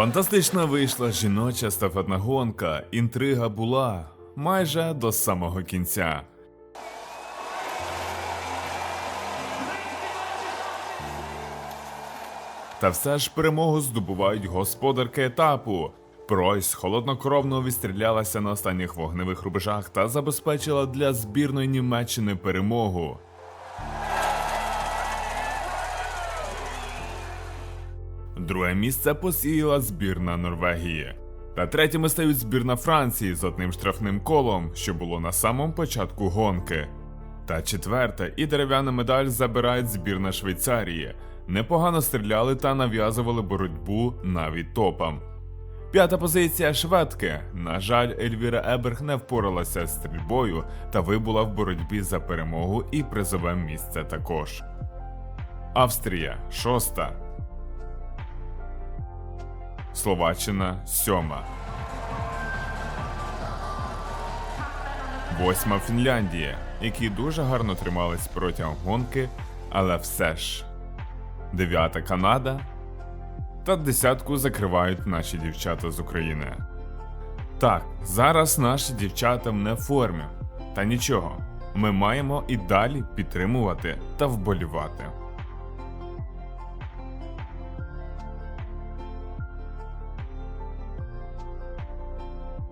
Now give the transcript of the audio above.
Фантастично вийшла жіноча естафетна гонка. Інтрига була майже до самого кінця. Та все ж перемогу здобувають господарки етапу. Пройс холоднокровно відстрілялася на останніх вогневих рубежах та забезпечила для збірної Німеччини перемогу. Друге місце посіяла збірна Норвегії. Та третіми стають збірна Франції з одним штрафним колом, що було на самому початку гонки. Та четверте і дерев'яна медаль забирають збірна Швейцарії. Непогано стріляли та нав'язували боротьбу навіть топам. П'ята позиція шведки. На жаль, Ельвіра Еберг не впоралася з стрільбою та вибула в боротьбі за перемогу і призове місце також. Австрія шоста. Словаччина сьома. Восьма Фінляндія, які дуже гарно тримались протягом гонки, але все ж. Дев'ята Канада. Та десятку закривають наші дівчата з України. Так, зараз наші дівчата не в формі. Та нічого, ми маємо і далі підтримувати та вболівати.